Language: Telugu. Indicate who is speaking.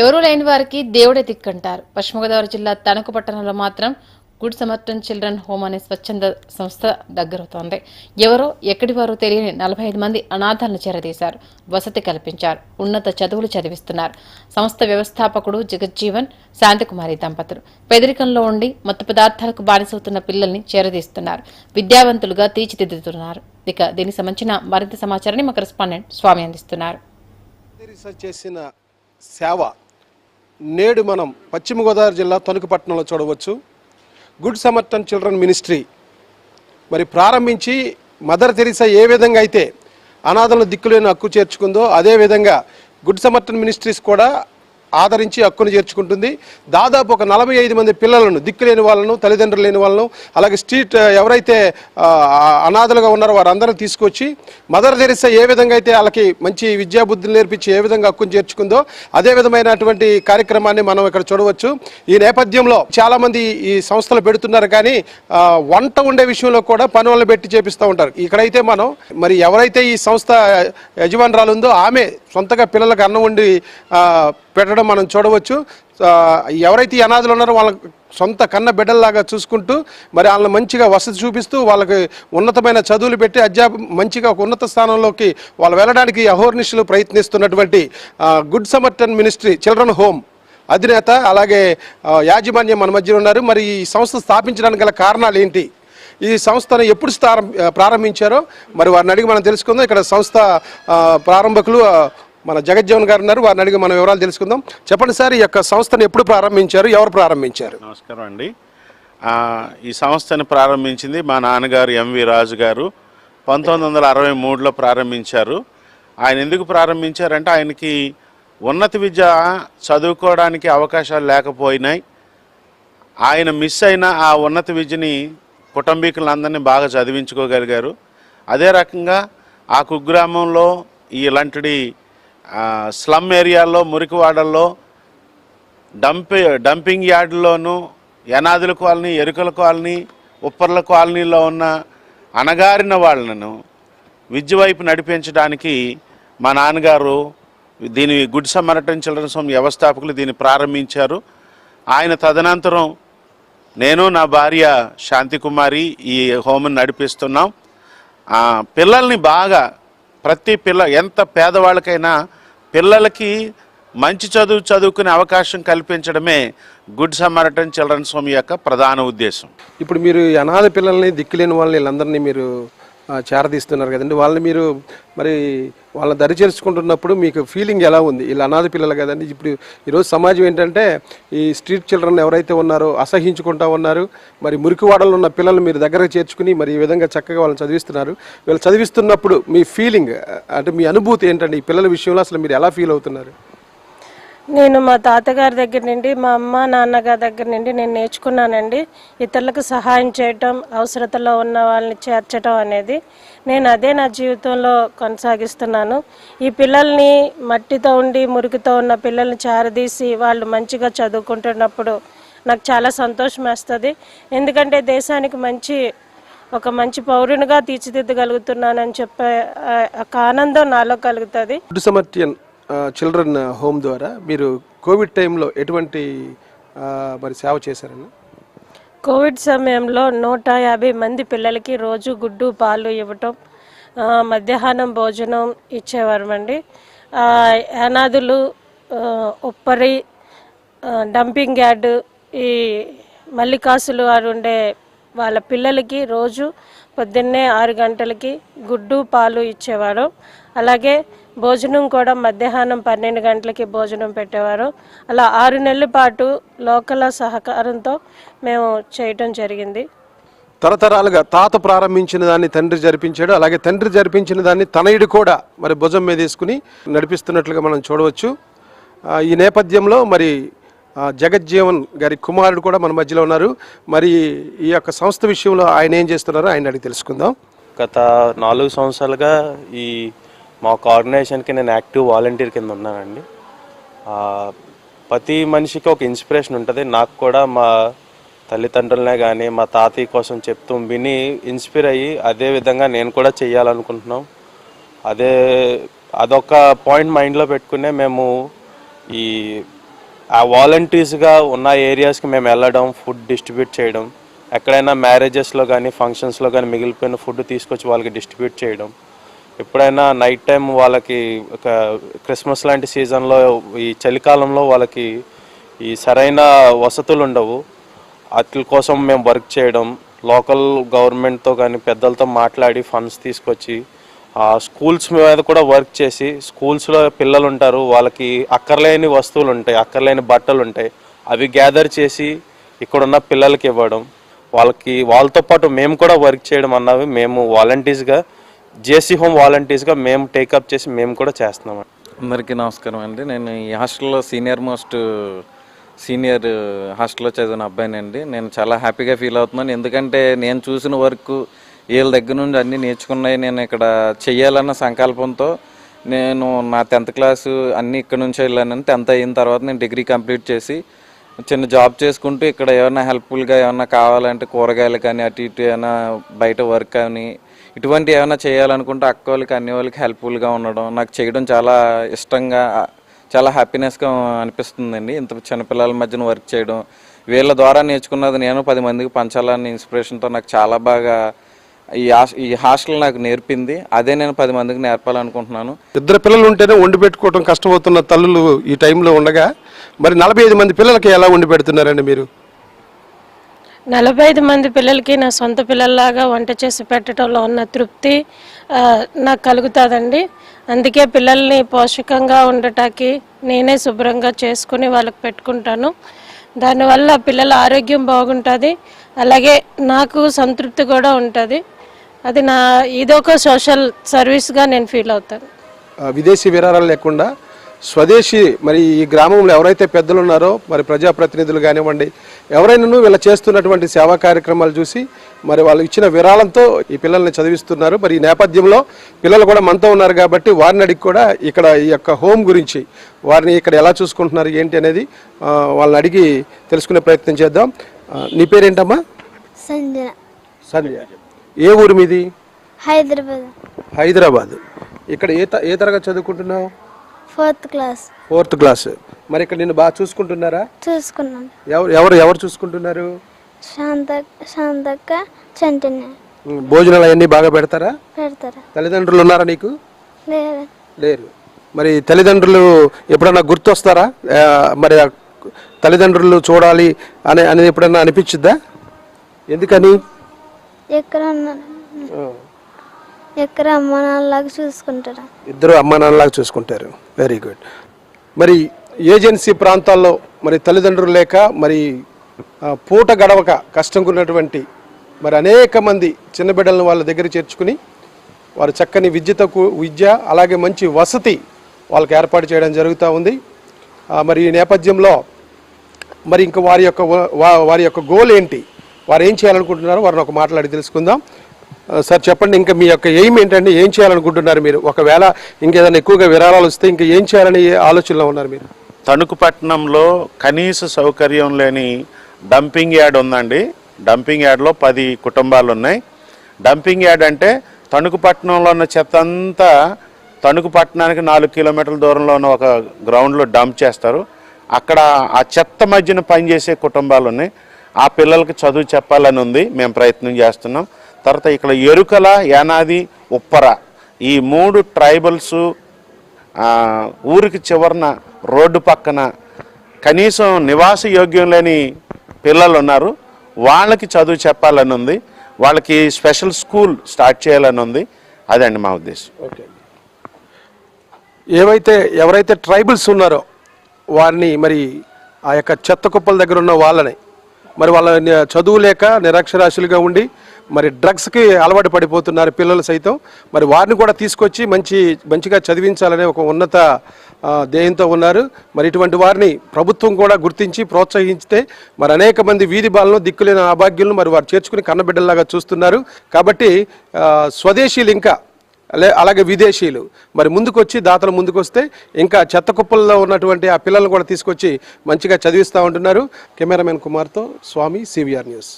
Speaker 1: ఎవరూ లేని వారికి దేవుడే దిక్కంటారు. పశ్చిమ గోదావరి జిల్లా తణుకు పట్టణంలో మాత్రం గుడ్ సమర్థన్ చిల్డ్రన్ హోమ్ అనే స్వచ్ఛంద సంస్థ దగ్గరవుతోంది. ఎవరో ఎక్కడి వారో తెలియని నలభై ఐదు మంది అనాథాలను చేరదీశారు. వసతి కల్పించారు. ఉన్నత చదువులు చదివిస్తున్నారు. సంస్థ వ్యవస్థాపకుడు జగజ్జీవన్ శాంతికుమారి దంపతులు. పేదరికంలో ఉండి మత్తు పదార్థాలకు బానిసవుతున్న పిల్లల్ని చేరదీస్తున్నారు. విద్యావంతులుగా తీర్చిదిద్దుతున్నారు. ఇక దీనికి సంబంధించిన మరింత సమాచారాన్ని మా కరెస్పాండెంట్ స్వామి అందిస్తున్నారు.
Speaker 2: చేసిన సేవ నేడు మనం పశ్చిమ గోదావరి జిల్లా తణుకుపట్నంలో చూడవచ్చు. Good Samarthan children ministry. మరి ప్రారంభించి మదర్ తెరిసా ఏ విధంగా అయితే అనాథలను దిక్కులేని హక్కు చేర్చుకుందో అదే విధంగా గుడ్ సమర్థన్ మినిస్ట్రీస్ కూడా ఆదరించి హక్కును చేర్చుకుంటుంది. దాదాపు ఒక నలభై ఐదు మంది పిల్లలను దిక్కులేని వాళ్ళను తల్లిదండ్రులు లేని వాళ్ళను అలాగే స్ట్రీట్ ఎవరైతే అనాథలుగా ఉన్నారో వారందరిని తీసుకొచ్చి మదర్ తెరిసా ఏ విధంగా అయితే వాళ్ళకి మంచి విద్యాబుద్ధిని నేర్పించి ఏ విధంగా హక్కును చేర్చుకుందో అదే విధమైనటువంటి కార్యక్రమాన్ని మనం ఇక్కడ చూడవచ్చు. ఈ నేపథ్యంలో చాలామంది ఈ సంస్థలు పెడుతున్నారు కానీ వంట ఉండే విషయంలో కూడా పనులను పెట్టి చేపిస్తూ ఉంటారు. ఇక్కడైతే మనం మరి ఎవరైతే ఈ సంస్థ యజమానురాలు ఉందో ఆమె సొంతగా పిల్లలకు అన్నం వండి పెట్టడం మనం చూడవచ్చు. ఎవరైతే ఈ అనాథలు ఉన్నారో వాళ్ళ సొంత కన్న బిడ్డల్లాగా చూసుకుంటూ మరి వాళ్ళని మంచిగా వసతి చూపిస్తూ వాళ్ళకి ఉన్నతమైన చదువులు పెట్టి అధ్యాప మంచిగా ఒక ఉన్నత స్థానంలోకి వాళ్ళు వెళ్ళడానికి అహోర్నిశలు ప్రయత్నిస్తున్నటువంటి good Samarthan ministry children home అధినేత అలాగే యాజమాన్యం మన మధ్య ఉన్నారు. మరి ఈ సంస్థ స్థాపించడానికి గల కారణాలు ఏంటి? ఈ సంస్థను ఎప్పుడు స్థారం ప్రారంభించారో? మరి వారిని అడిగి మనం తెలుసుకుందాం. ఇక్కడ సంస్థ ప్రారంభకులు మన జగజ్జీవన్ గారు ఉన్నారు. వారిని అడిగి మనం వివరాలు తెలుసుకుందాం. చెప్పండి సార్ ఈ యొక్క సంస్థను ఎప్పుడు ప్రారంభించారు? ఎవరు ప్రారంభించారు?
Speaker 3: నమస్కారం అండి. ఈ సంస్థను ప్రారంభించింది మా నాన్నగారు ఎంవి రాజు గారు. పంతొమ్మిది వందల అరవై మూడులో ప్రారంభించారు. ఆయన ఎందుకు ప్రారంభించారంటే ఆయనకి ఉన్నత విద్య చదువుకోవడానికి అవకాశాలు లేకపోయినాయి. ఆయన మిస్ అయిన ఆ ఉన్నత విద్యని కుటుంబీకులందరినీ బాగా చదివించుకోగలిగారు. అదే రకంగా ఆ కుగ్రామంలో ఇలాంటి స్లమ్ ఏరియాల్లో మురికివాడల్లో డంప్ డంపింగ్ యార్డులోను యనాదుల కాలనీ ఎరుకల కాలనీ ఉప్పర్ల కాలనీలో ఉన్న అణగారిన వాళ్ళను విద్య వైపు నడిపించడానికి మా నాన్నగారు దీని గుడ్ సమరటన్ చిల్డ్రన్స్ హోమ్ వ్యవస్థాపకులు దీన్ని ప్రారంభించారు. ఆయన తదనంతరం నేను నా భార్య శాంతికుమారి ఈ హోమ్ని నడిపిస్తున్నాం. పిల్లల్ని బాగా ప్రతి పిల్ల ఎంత పేదవాళ్ళకైనా పిల్లలకి మంచి చదువు చదువుకునే అవకాశం కల్పించడమే గుడ్ సమరటన్ చిల్డ్రన్స్ హోమ్ యొక్క ప్రధాన ఉద్దేశం.
Speaker 2: ఇప్పుడు మీరు అనాథ పిల్లల్ని దిక్కులేని వాళ్ళని వీళ్ళందరినీ మీరు చేరదీస్తున్నారు కదండి. వాళ్ళని మీరు మరి వాళ్ళని దరిచేర్చుకుంటున్నప్పుడు మీకు ఫీలింగ్ ఎలా ఉంది? వీళ్ళు అనాథ పిల్లలు కదండి. ఇప్పుడు ఈరోజు సమాజం ఏంటంటే ఈ స్ట్రీట్ చిల్డ్రన్ ఎవరైతే ఉన్నారో అసహించుకుంటా ఉన్నారు. మరి మురికివాడలో ఉన్న పిల్లలు మీరు దగ్గరకు చేర్చుకుని మరి ఈ విధంగా చక్కగా వాళ్ళని చదివిస్తున్నారు. వీళ్ళు చదివిస్తున్నప్పుడు మీ ఫీలింగ్ అంటే మీ అనుభూతి ఏంటండి? ఈ పిల్లల విషయంలో అసలు మీరు ఎలా ఫీల్ అవుతున్నారు?
Speaker 4: నేను మా తాతగారి దగ్గర నుండి మా అమ్మ నాన్నగారి దగ్గర నుండి నేను నేర్చుకున్నానండి. ఇతరులకు సహాయం చేయటం అవసరతలో ఉన్న వాళ్ళని చేర్చడం అనేది నేను అదే నా జీవితంలో కొనసాగిస్తున్నాను. ఈ పిల్లల్ని మట్టితో ఉండి మురికితో ఉన్న పిల్లల్ని చారదీసి వాళ్ళు మంచిగా చదువుకుంటున్నప్పుడు నాకు చాలా సంతోషం వేస్తుంది. ఎందుకంటే దేశానికి మంచి ఒక మంచి పౌరునిగా తీర్చిదిద్దగలుగుతున్నానని చెప్పే ఒక ఆనందం నాలో కలుగుతుంది.
Speaker 2: గుడ్ చిల్డ్రన్ హోమ్ ద్వారా మీరు కోవిడ్ టైంలో ఎటువంటి మరి సేవ చేశారని?
Speaker 4: కోవిడ్ సమయంలో నూట యాభై మంది పిల్లలకి రోజు గుడ్డు పాలు ఇవ్వటం మధ్యాహ్నం భోజనం ఇచ్చేవారమండి. ఆ, అనాథులు ఉప్పరి డంపింగ్ యార్డు ఈ మల్లికాసులు వారు ఉండే వాళ్ళ పిల్లలకి రోజు పొద్దున్నే ఆరు గంటలకి గుడ్డు పాలు ఇచ్చేవారు. అలాగే భోజనం కూడా మధ్యాహ్నం పన్నెండు గంటలకి భోజనం పెట్టేవారు. అలా ఆరు నెలల పాటు లోకల సహకారంతో మేము చేయటం జరిగింది.
Speaker 2: తరతరాలుగా తాత ప్రారంభించిన దాన్ని తండ్రి జరిపించాడు. అలాగే తండ్రి జరిపించిన దాన్ని తనయుడు కూడా మరి భుజం మీద వేసుకుని నడిపిస్తున్నట్లుగా మనం చూడవచ్చు. ఈ నేపథ్యంలో మరి జగజ్జీవన్ గారి కుమారుడు కూడా మన మధ్యలో ఉన్నారు. మరి ఈ యొక్క సంస్థ విషయంలో ఆయన ఏం చేస్తున్నారో ఆయన అడిగి తెలుసుకుందాం.
Speaker 5: గత నాలుగు సంవత్సరాలుగా ఈ మా ఒక ఆర్గనైజేషన్కి నేను యాక్టివ్ వాలంటీర్ కింద ఉన్నానండి. ప్రతి మనిషికి ఒక ఇన్స్పిరేషన్ ఉంటుంది. నాకు కూడా మా తల్లిదండ్రులనే కానీ మా తాతయ్య కోసం చెప్తూ విని ఇన్స్పైర్ అయ్యి అదే విధంగా నేను కూడా చేయాలనుకుంటున్నాం అదే అదొక పాయింట్ మైండ్లో పెట్టుకునే మేము ఈ ఆ వాలంటీర్స్గా ఉన్న ఏరియాస్కి మేము వెళ్ళడం ఫుడ్ డిస్ట్రిబ్యూట్ చేయడం ఎక్కడైనా మ్యారేజెస్లో కానీ ఫంక్షన్స్లో కానీ మిగిలిపోయిన ఫుడ్ తీసుకొచ్చి వాళ్ళకి డిస్ట్రిబ్యూట్ చేయడం ఎప్పుడైనా నైట్ టైం వాళ్ళకి ఒక క్రిస్మస్ లాంటి సీజన్లో ఈ చలికాలంలో వాళ్ళకి ఈ సరైన వసతులు ఉండవు. వాటి కోసం మేము వర్క్ చేయడం లోకల్ గవర్నమెంట్తో కానీ పెద్దలతో మాట్లాడి ఫండ్స్ తీసుకొచ్చి ఆ స్కూల్స్ మీద కూడా వర్క్ చేసి స్కూల్స్లో పిల్లలు ఉంటారు వాళ్ళకి అక్కర్లేని వస్తువులు ఉంటాయి అక్కర్లేని బట్టలు ఉంటాయి అవి గ్యాదర్ చేసి ఇక్కడున్న పిల్లలకి ఇవ్వడం వాళ్ళకి వాళ్ళతో పాటు మేము కూడా వర్క్ చేయడం అన్నవి మేము వాలంటీర్స్గా జేసీ హోమ్ వాలంటీర్స్గా మేము టేకప్ చేసి మేము కూడా చేస్తున్నాం
Speaker 6: అందరికీ నమస్కారం అండి. నేను ఈ హాస్టల్లో సీనియర్ మోస్ట్ సీనియర్ హాస్టల్లో చదివిన అబ్బాయినండి. నేను చాలా హ్యాపీగా ఫీల్ అవుతున్నాను. ఎందుకంటే నేను చూసిన వర్క్ వీళ్ళ దగ్గర నుండి అన్నీ నేర్చుకున్నాయి. నేను ఇక్కడ చెయ్యాలన్న సంకల్పంతో నేను నా టెన్త్ క్లాసు అన్నీ ఇక్కడ నుంచి వెళ్ళాను టెన్త్ అయిన తర్వాత నేను డిగ్రీ కంప్లీట్ చేసి చిన్న జాబ్ చేసుకుంటూ ఇక్కడ ఏమైనా హెల్ప్ఫుల్గా ఏమైనా కావాలంటే కూరగాయలు కానీ అటు ఇటు ఏమైనా బయట వర్క్ కానీ ఇటువంటి ఏమైనా చేయాలనుకుంటే అక్క వాళ్ళకి అన్ని వాళ్ళకి హెల్ప్ఫుల్గా ఉండడం. నాకు చేయడం చాలా ఇష్టంగా చాలా హ్యాపీనెస్గా అనిపిస్తుందండి. ఇంత చిన్నపిల్లల మధ్యన వర్క్ చేయడం. వీళ్ళ ద్వారా నేర్చుకున్నది నేను పది మందికి పంచాలని ఇన్స్పిరేషన్తో నాకు చాలా బాగా ఈ హాస్- ఈ హాస్టల్ నాకు నేర్పింది. అదే నేను పది మందికి నేర్పాలనుకుంటున్నాను.
Speaker 2: ఇద్దరు పిల్లలు ఉంటేనే వండి పెట్టుకోవడం కష్టమవుతున్న తల్లులు ఈ టైంలో ఉండగా మరి నలభై ఐదు మంది పిల్లలకి ఎలా వండి పెడుతున్నారండి మీరు?
Speaker 4: నలభై ఐదు మంది పిల్లలకి నా సొంత పిల్లల్లాగా వంట చేసి పెట్టడంలో ఉన్న తృప్తి నాకు కలుగుతుందండి. అందుకే పిల్లల్ని పోషకంగా ఉండటానికి నేనే శుభ్రంగా చేసుకుని వాళ్ళకి పెట్టుకుంటాను. దానివల్ల పిల్లల ఆరోగ్యం బాగుంటుంది. అలాగే నాకు సంతృప్తి కూడా ఉంటుంది. అది నా ఇదొక సోషల్ సర్వీస్గా నేను ఫీల్ అవుతాను.
Speaker 2: విదేశీ విరాళాలు లేకుండా స్వదేశీ మరి ఈ గ్రామంలో ఎవరైతే పెద్దలు ఉన్నారో మరి ప్రజాప్రతినిధులు కానివ్వండి ఎవరైనా వీళ్ళ చేస్తున్నటువంటి సేవా కార్యక్రమాలు చూసి మరి వాళ్ళు ఇచ్చిన విరాళంతో ఈ పిల్లల్ని చదివిస్తున్నారు. మరి ఈ నేపథ్యంలో పిల్లలు కూడా మనతో ఉన్నారు కాబట్టి వారిని అడిగి కూడా ఇక్కడ ఈ యొక్క హోమ్ గురించి వారిని ఇక్కడ ఎలా చూసుకుంటున్నారు ఏంటి అనేది వాళ్ళని అడిగి తెలుసుకునే ప్రయత్నం చేద్దాం. నీ పేరేంటమ్మా?
Speaker 7: సంజన.
Speaker 2: సంధ్య ఏ ఊరు మీది?
Speaker 7: హైదరాబాద్.
Speaker 2: హైదరాబాద్. ఇక్కడ ఏ త- ఏ తరగతి చదువుకుంటున్నావు?
Speaker 7: Fourth class.
Speaker 2: Fourth class. మరి ఇక్కడ నిన్ను బాగా చూసుకుంటున్నారా?
Speaker 7: చూసుకున్నాను
Speaker 2: ఎవరు ఎవరు ఎవరు చూసుకుంటున్నారు?
Speaker 7: శాంత శాంతక్క చంటనే
Speaker 2: ఉమ్, భోజనాలు అవన్నీ బాగా పెడతారా?
Speaker 7: పెడతారా.
Speaker 2: తల్లిదండ్రులు ఉన్నారా నీకు?
Speaker 7: లేదా
Speaker 2: లేరు. మరి తల్లిదండ్రులు ఎప్పుడన్నా గుర్తొస్తారా? ఆ, మరి ఆ తల్లిదండ్రులు చూడాలి అని అనేది ఎప్పుడన్నా అనిపించిద్దా? ఎందుకని?
Speaker 7: ఎక్కడ ఉన్నారు ఎక్కడ అమ్మ నాన్నలాగా చూసుకుంటారా.
Speaker 2: ఇద్దరు అమ్మా నాన్నలాగా చూసుకుంటారు. Very good. మరి ఏజెన్సీ ప్రాంతాల్లో మరి తల్లిదండ్రులు లేక మరి పూట గడవక కష్టంకున్నటువంటి మరి అనేక మంది చిన్న బిడ్డలను వాళ్ళ దగ్గర చేర్చుకుని వారు చక్కని విద్యతకు విద్య అలాగే మంచి వసతి వాళ్ళకి ఏర్పాటు చేయడం జరుగుతూ ఉంది. మరి ఈ నేపథ్యంలో మరి ఇంకా వారి యొక్క వారి యొక్క గోల్ ఏంటి? వారు ఏం చేయాలనుకుంటున్నారో వారిని ఒక మాట్లాడి తెలుసుకుందాం. సార్ చెప్పండి ఇంకా మీ యొక్క ఎయిమ్ ఏంటంటే ఏం చేయాలనుకుంటున్నారు మీరు? ఒకవేళ ఇంకేదైనా ఎక్కువగా విరాళాలు వస్తే ఇంకా ఏం చేయాలని ఏ ఆలోచనలో ఉన్నారు మీరు?
Speaker 3: తణుకు పట్టణంలో కనీస సౌకర్యం లేని డంపింగ్ యార్డ్ ఉందండి. డంపింగ్ యార్డ్లో పది కుటుంబాలు ఉన్నాయి డంపింగ్ యార్డ్ అంటే తణుకు పట్టణంలో ఉన్న చెత్త అంతా తణుకు పట్టణానికి నాలుగు కిలోమీటర్ల దూరంలో ఉన్న ఒక గ్రౌండ్లో డంప్ చేస్తారు. అక్కడ ఆ చెత్త మధ్యన పనిచేసే కుటుంబాలు ఉన్నాయి ఆ పిల్లలకి చదువు చెప్పాలని ఉంది. మేము ప్రయత్నం చేస్తున్నాం. తర్వాత ఇక్కడ ఎరుకల యానాది ఉప్పర. ఈ మూడు ట్రైబల్స్ ఊరికి చివరన రోడ్డు పక్కన కనీసం నివాస యోగ్యం లేని పిల్లలు ఉన్నారు. వాళ్ళకి చదువు చెప్పాలని ఉంది. వాళ్ళకి స్పెషల్ స్కూల్ స్టార్ట్ చేయాలని ఉంది. అదండి మా ఉద్దేశం.
Speaker 2: ఓకే. ఏవైతే ఎవరైతే ట్రైబల్స్ ఉన్నారో వారిని మరి ఆ యొక్క చెత్త కుప్పల దగ్గర ఉన్న వాళ్ళని మరి వాళ్ళ చదువు లేక నిరక్షరాస్యులుగా ఉండి మరి డ్రగ్స్కి అలవాటు పడిపోతున్నారు పిల్లలు సైతం. మరి వారిని కూడా తీసుకొచ్చి మంచి మంచిగా చదివించాలనే ఒక ఉన్నత ధ్యేయంతో ఉన్నారు. మరి ఇటువంటి వారిని ప్రభుత్వం కూడా గుర్తించి ప్రోత్సహించితే మరి అనేక మంది వీధి బాలను దిక్కులేని అభాగ్యులను మరి వారు చేర్చుకుని కన్నబిడ్డల్లాగా చూస్తున్నారు. కాబట్టి స్వదేశీలు ఇంకా అలాగే విదేశీయులు. మరి ముందుకొచ్చి దాతలు ముందుకొస్తే ఇంకా చెత్త కుప్పల్లో ఉన్నటువంటి ఆ పిల్లలను కూడా తీసుకొచ్చి మంచిగా చదివిస్తూ ఉంటున్నారు. కెమెరామెన్ కుమార్తో స్వామి సివిఆర్ న్యూస్.